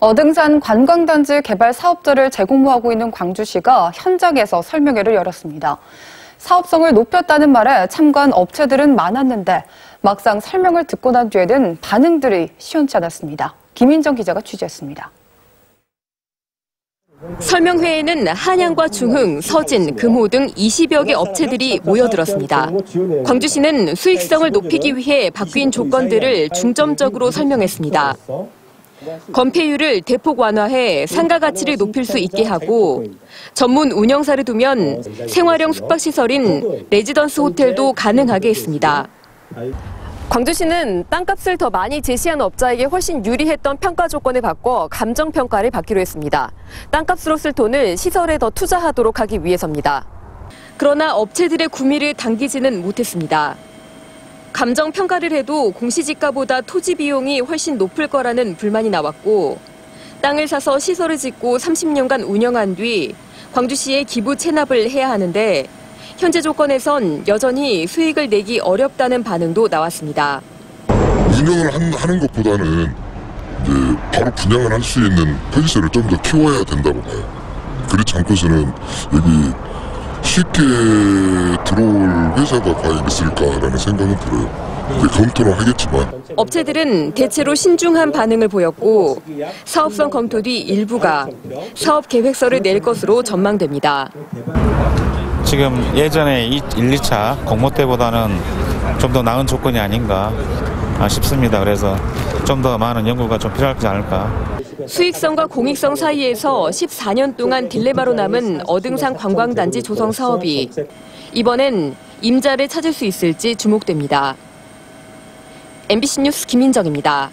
어등산 관광단지 개발 사업자를 재공모하고 있는 광주시가 현장에서 설명회를 열었습니다. 사업성을 높였다는 말에 참관 업체들은 많았는데 막상 설명을 듣고 난 뒤에는 반응들이 시원치 않았습니다. 김인정 기자가 취재했습니다. 설명회에는 한양과 중흥, 서진, 금호 등 20여 개 업체들이 모여들었습니다. 광주시는 수익성을 높이기 위해 바뀐 조건들을 중점적으로 설명했습니다. 건폐율을 대폭 완화해 상가 가치를 높일 수 있게 하고 전문 운영사를 두면 생활형 숙박시설인 레지던스 호텔도 가능하게 했습니다. 광주시는 땅값을 더 많이 제시한 업자에게 훨씬 유리했던 평가 조건을 바꿔 감정평가를 받기로 했습니다. 땅값으로 쓸 돈을 시설에 더 투자하도록 하기 위해서입니다. 그러나 업체들의 구미를 당기지는 못했습니다. 감정 평가를 해도 공시지가보다 토지 비용이 훨씬 높을 거라는 불만이 나왔고 땅을 사서 시설을 짓고 30년간 운영한 뒤 광주시에 기부 체납을 해야 하는데 현재 조건에선 여전히 수익을 내기 어렵다는 반응도 나왔습니다. 운영을 하는 것보다는 바로 분양을 할 수 있는 편의시설을 좀더 키워야 된다고 봐요. 그렇지 않고서는 여기 쉽게 들어올 회사가 과연 있을까라는 생각은 들어요. 검토는 하겠지만 업체들은 대체로 신중한 반응을 보였고 사업성 검토 뒤 일부가 사업 계획서를 낼 것으로 전망됩니다. 지금 예전에 1, 2차 공모 때보다는 좀 더 나은 조건이 아닌가 싶습니다. 그래서 좀 더 많은 연구가 좀 필요하지 않을까. 수익성과 공익성 사이에서 14년 동안 딜레마로 남은 어등산 관광단지 조성 사업이 이번엔 임자를 찾을 수 있을지 주목됩니다. MBC 뉴스 김인정입니다.